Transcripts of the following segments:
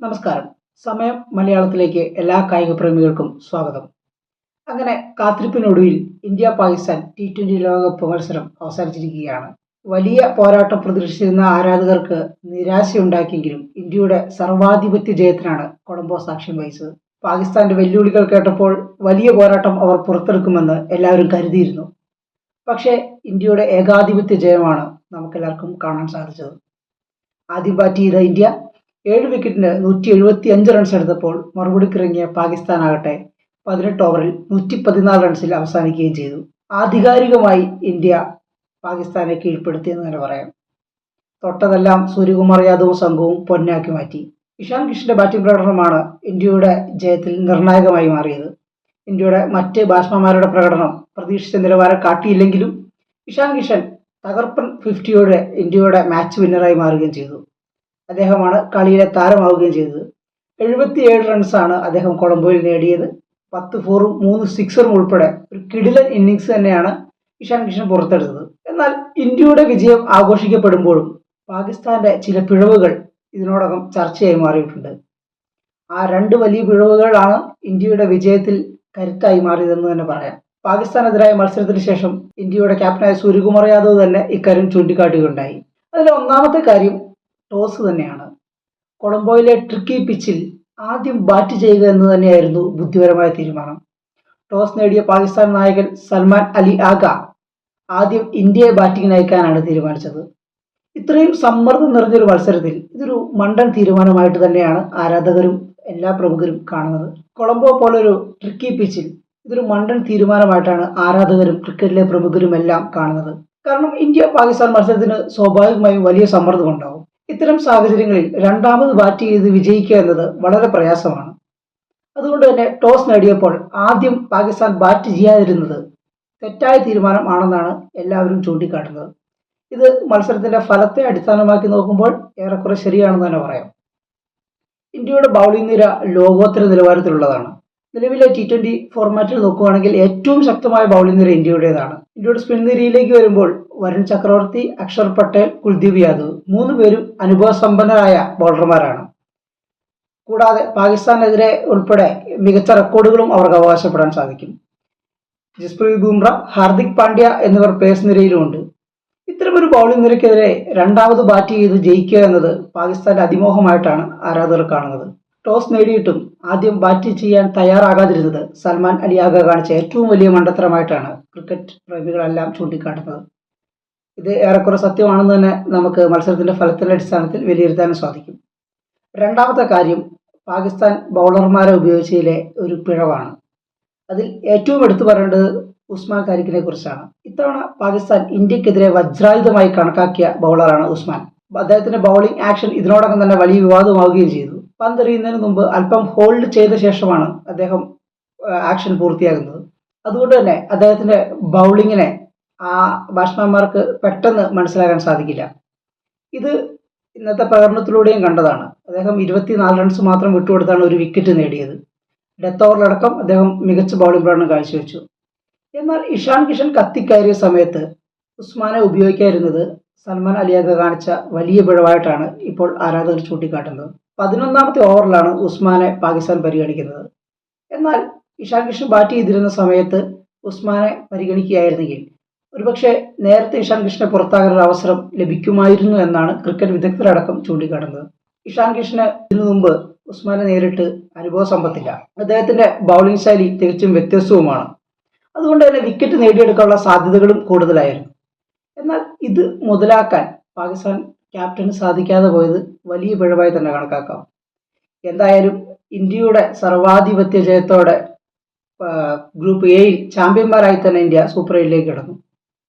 നമസ്കാരം. സമയം മലയാളത്തിലേക്ക് എല്ലാ കായിക പ്രേമികൾക്കും സ്വാഗതം. അങ്ങനെ കാത്തിരിപ്പിനൊടുവിൽ ഇന്ത്യ പാകിസ്ഥാൻ ടി ട്വന്റി ലോകകപ്പ് മത്സരം അവസാനിച്ചിരിക്കുകയാണ്. വലിയ പോരാട്ടം പ്രതീക്ഷിച്ചിരുന്ന ആരാധകർക്ക് നിരാശയുണ്ടാക്കിയെങ്കിലും ഇന്ത്യയുടെ സർവാധിപത്യ ജയത്തിനാണ് കൊളംബോ സാക്ഷ്യം വഹിച്ചത്. പാകിസ്ഥാന്റെ വെല്ലുവിളികൾ കേട്ടപ്പോൾ വലിയ പോരാട്ടം അവർ പുറത്തെടുക്കുമെന്ന് എല്ലാവരും കരുതിയിരുന്നു. പക്ഷേ ഇന്ത്യയുടെ ഏകാധിപത്യ ജയമാണ് നമുക്കെല്ലാവർക്കും കാണാൻ സാധിച്ചത്. ആദ്യം ബാറ്റ് ചെയ്ത ഇന്ത്യ ഏഴ് വിക്കറ്റിന് നൂറ്റി എഴുപത്തി അഞ്ച് റൺസ് എടുത്തപ്പോൾ മറുപടിക്കിറങ്ങിയ പാകിസ്ഥാൻ ആകട്ടെ പതിനെട്ട് ഓവറിൽ നൂറ്റി പതിനാല് റൺസിൽ അവസാനിക്കുകയും ചെയ്തു. ആധികാരികമായി ഇന്ത്യ പാകിസ്ഥാനെ കീഴ്പ്പെടുത്തിയെന്ന് തന്നെ പറയാം. തൊട്ടതെല്ലാം സൂര്യകുമാർ യാദവും സംഘവും പൊന്നാക്കി മാറ്റി. ഇഷാൻ കിഷന്റെ ബാറ്റിംഗ് പ്രകടനമാണ് ഇന്ത്യയുടെ ജയത്തിൽ നിർണായകമായി മാറിയത്. ഇന്ത്യയുടെ മറ്റ് ബാറ്റ്സ്മാൻമാരുടെ പ്രകടനം പ്രതീക്ഷിച്ച നിലവാരം കാട്ടിയില്ലെങ്കിലും ഇഷാൻ കിഷൻ തകർപ്പൻ ഫിഫ്റ്റിയോടെ ഇന്ത്യയുടെ മാച്ച് വിന്നറായി മാറുകയും ചെയ്തു. അദ്ദേഹമാണ് കളിയിലെ താരമാവുകയും ചെയ്തത്. എഴുപത്തിയേഴ് റൺസാണ് അദ്ദേഹം കൊളംബോയിൽ നേടിയത്. പത്ത് ഫോറും മൂന്ന് സിക്സറും ഉൾപ്പെടെ ഒരു കിടിലൻ ഇന്നിങ്സ് തന്നെയാണ് ഇഷാൻ കിഷൻ പുറത്തെടുത്തത്. എന്നാൽ ഇന്ത്യയുടെ വിജയം ആഘോഷിക്കപ്പെടുമ്പോഴും പാകിസ്ഥാന്റെ ചില പിഴവുകൾ ഇതിനോടകം ചർച്ചയായി മാറിയിട്ടുണ്ട്. ആ രണ്ട് വലിയ പിഴവുകളാണ് ഇന്ത്യയുടെ വിജയത്തിൽ കരുത്തായി മാറിയതെന്ന് തന്നെ പറയാം. പാകിസ്ഥാനെതിരായ മത്സരത്തിന് ശേഷം ഇന്ത്യയുടെ ക്യാപ്റ്റനായ സൂര്യകുമാർ യാദവ് തന്നെ ഇക്കാര്യം ചൂണ്ടിക്കാട്ടുകയുണ്ടായി അതിൽ ഒന്നാമത്തെ കാര്യം ടോസ് തന്നെയാണ്. കൊളംബോയിലെ ട്രിക്കി പിച്ചിൽ ആദ്യം ബാറ്റ് ചെയ്യുക എന്ന് തന്നെയായിരുന്നു ബുദ്ധിപരമായ തീരുമാനം. ടോസ് നേടിയ പാകിസ്ഥാൻ നായകൻ സൽമാൻ അലി ആഗ ആദ്യം ഇന്ത്യയെ ബാറ്റിംഗിന് അയക്കാനാണ് തീരുമാനിച്ചത്. ഇത്രയും സമ്മർദ്ദം നിറഞ്ഞൊരു മത്സരത്തിൽ ഇതൊരു മണ്ടൻ തീരുമാനമായിട്ട് തന്നെയാണ് ആരാധകരും എല്ലാ പ്രമുഖരും കാണുന്നത്. കൊളംബോ പോലൊരു ട്രിക്കി പിച്ചിൽ ഇതൊരു മണ്ടൻ തീരുമാനമായിട്ടാണ് ആരാധകരും ക്രിക്കറ്റിലെ പ്രമുഖരും എല്ലാം കാണുന്നത്. കാരണം ഇന്ത്യ പാകിസ്ഥാൻ മത്സരത്തിന് സ്വാഭാവികമായും വലിയ സമ്മർദ്ദം ഉണ്ടാവും. ഇത്തരം സാഹചര്യങ്ങളിൽ രണ്ടാമത് ബാറ്റ് ചെയ്ത് വിജയിക്കുക എന്നത് വളരെ പ്രയാസമാണ്. അതുകൊണ്ട് തന്നെ ടോസ് നേടിയപ്പോൾ ആദ്യം പാകിസ്ഥാൻ ബാറ്റ് ചെയ്യാതിരുന്നത് തെറ്റായ തീരുമാനം ആണെന്നാണ് എല്ലാവരും ചൂണ്ടിക്കാട്ടുന്നത്. ഇത് മത്സരത്തിന്റെ ഫലത്തെ അടിസ്ഥാനമാക്കി നോക്കുമ്പോൾ ഏറെക്കുറെ ശരിയാണെന്ന് തന്നെ പറയാം. ഇന്ത്യയുടെ ബൗളിംഗ് നിര ലോകോത്തര നിലവാരത്തിലുള്ളതാണ്. നിലവിലെ ടി ട്വന്റി ഫോർമാറ്റിൽ നോക്കുകയാണെങ്കിൽ ഏറ്റവും ശക്തമായ ബൗളിംഗ് നിര ഇന്ത്യയുടേതാണ്. ഇന്ത്യയുടെ സ്പിൻ നിരയിലേക്ക് വരുമ്പോൾ വരുൺ ചക്രവർത്തി അക്ഷർ പട്ടേൽ കുൽദീപ് യാദവ് മൂന്ന് പേരും അനുഭവസമ്പന്നരായ ബൗളർമാരാണ് കൂടാതെ പാകിസ്ഥാനെതിരെ ഉൾപ്പെടെ മികച്ച റെക്കോർഡുകളും അവർക്ക് അവകാശപ്പെടാൻ സാധിക്കും. ജസ്പ്രീത് ബുംറ ഹാർദിക് പാണ്ഡ്യ എന്നിവർ പേസ് നിരയിലുമുണ്ട്. ഇത്തരമൊരു ബൗളിംഗ് നിരക്കെതിരെ രണ്ടാമത് ബാറ്റ് ചെയ്ത് ജയിക്കുക എന്നത് പാകിസ്ഥാന്റെ അതിമോഹമായിട്ടാണ് ആരാധകർ കാണുന്നത്. ടോസ് നേടിയിട്ടും ആദ്യം ബാറ്റ് ചെയ്യാൻ തയ്യാറാകാതിരുന്നത് സൽമാൻ അലിയാഗ കാണിച്ച ഏറ്റവും വലിയ മണ്ടത്തരമായിട്ടാണ് ക്രിക്കറ്റ് പ്രേമികളെല്ലാം ചൂണ്ടിക്കാട്ടുന്നത്. ഇത് ഏറെക്കുറെ സത്യമാണെന്ന് തന്നെ നമുക്ക് മത്സരത്തിന്റെ ഫലത്തിന്റെ അടിസ്ഥാനത്തിൽ വിലയിരുത്താനും സാധിക്കും. രണ്ടാമത്തെ കാര്യം പാകിസ്ഥാൻ ബൗളർമാരെ ഉപയോഗിച്ചതിലെ ഒരു പിഴവാണ്. അതിൽ ഏറ്റവും എടുത്തു പറയേണ്ടത് ഉസ്മാൻ കാരിക്കിനെ കുറിച്ചാണ്. ഇത്തവണ പാകിസ്ഥാൻ ഇന്ത്യക്കെതിരെ വജ്രായുധമായി കണക്കാക്കിയ ബൗളറാണ് ഉസ്മാൻ. അദ്ദേഹത്തിന്റെ ബൗളിംഗ് ആക്ഷൻ ഇതിനോടകം തന്നെ വലിയ വിവാദമാവുകയും ചെയ്തു. പന്തെറിയുന്നതിന് മുമ്പ് അല്പം ഹോൾഡ് ചെയ്ത ശേഷമാണ് അദ്ദേഹം ആക്ഷൻ പൂർത്തിയാകുന്നത്. അതുകൊണ്ട് തന്നെ അദ്ദേഹത്തിന്റെ ബൗളിങ്ങിനെ ആ ബാറ്റ്സ്മാൻമാർക്ക് പെട്ടെന്ന് മനസ്സിലാക്കാൻ സാധിക്കില്ല. ഇത് ഇന്നത്തെ പ്രകടനത്തിലൂടെയും കണ്ടതാണ്. അദ്ദേഹം ഇരുപത്തിനാല് റൺസ് മാത്രം വിട്ടുകൊടുത്താണ് ഒരു വിക്കറ്റ് നേടിയത്. ഡെത്ത് ഓവറിലടക്കം അദ്ദേഹം മികച്ച ബൗളിംഗ് പ്രകടനം കാഴ്ചവെച്ചു. എന്നാൽ ഇഷാൻ കിഷൻ കത്തിക്കയറിയ സമയത്ത് ഉസ്മാനെ ഉപയോഗിക്കാതിരുന്നത് സൽമാൻ അലിയാഗ കാണിച്ച വലിയ പിഴവായിട്ടാണ് ഇപ്പോൾ ആരാധകർ ചൂണ്ടിക്കാട്ടുന്നത്. പതിനൊന്നാമത്തെ ഓവറിലാണ് ഉസ്മാനെ പാകിസ്ഥാൻ പരിഗണിക്കുന്നത്. എന്നാൽ ഇഷാൻ കിഷൻ ബാറ്റ് ചെയ്തിരുന്ന സമയത്ത് ഉസ്മാനെ പരിഗണിക്കുകയായിരുന്നെങ്കിൽ ഒരുപക്ഷെ നേരത്തെ ഇഷാൻ കിഷനെ പുറത്താകാനൊരു അവസരം ലഭിക്കുമായിരുന്നു എന്നാണ് ക്രിക്കറ്റ് വിദഗ്ധരടക്കം ചൂണ്ടിക്കാട്ടുന്നത്. ഇഷാൻ കിഷന് ഇതിനു മുമ്പ് ഉസ്മാനെ നേരിട്ട് അനുഭവ സമ്പത്തില്ല. അദ്ദേഹത്തിന്റെ ബൗളിംഗ് ശൈലി തികച്ചും വ്യത്യസ്തവുമാണ്. അതുകൊണ്ട് തന്നെ വിക്കറ്റ് നേടിയെടുക്കാനുള്ള സാധ്യതകളും കൂടുതലായിരുന്നു. എന്നാൽ ഇത് മുതലാക്കാൻ പാകിസ്ഥാൻ ക്യാപ്റ്റന് സാധിക്കാതെ പോയത് വലിയ പിഴവായി തന്നെ കണക്കാക്കാം. എന്തായാലും ഇന്ത്യയുടെ സർവാധിപത്യ ജയത്തോടെ ഗ്രൂപ്പ് എയിൽ ചാമ്പ്യന്മാരായി തന്നെ ഇന്ത്യ സൂപ്പർ എയിലേക്ക് കിടന്നു.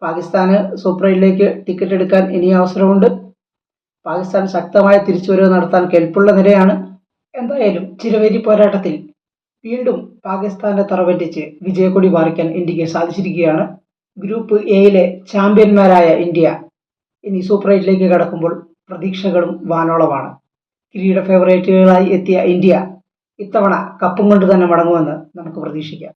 പാകിസ്ഥാന് സൂപ്പർ എയിലേക്ക് ടിക്കറ്റ് എടുക്കാൻ ഇനി അവസരമുണ്ട്. പാകിസ്ഥാൻ ശക്തമായ തിരിച്ചുവരവ് നടത്താൻ കെൽപ്പുള്ള നിലയാണ്. എന്തായാലും ചിലവേരി പോരാട്ടത്തിൽ വീണ്ടും പാകിസ്ഥാന്റെ തറവറ്റിച്ച് വിജയക്കൊടി പാറിക്കാൻ ഇന്ത്യയ്ക്ക് സാധിച്ചിരിക്കുകയാണ്. ഗ്രൂപ്പ് എയിലെ ചാമ്പ്യന്മാരായ ഇന്ത്യ ഇനി സൂപ്പർ എയ്റ്റിലേക്ക് കടക്കുമ്പോൾ പ്രതീക്ഷകളും വാനോളമാണ്. കിരീട ഫേവറേറ്റുകളായി എത്തിയ ഇന്ത്യ ഇത്തവണ കപ്പും കൊണ്ട് തന്നെ മടങ്ങുമെന്ന് നമുക്ക് പ്രതീക്ഷിക്കാം.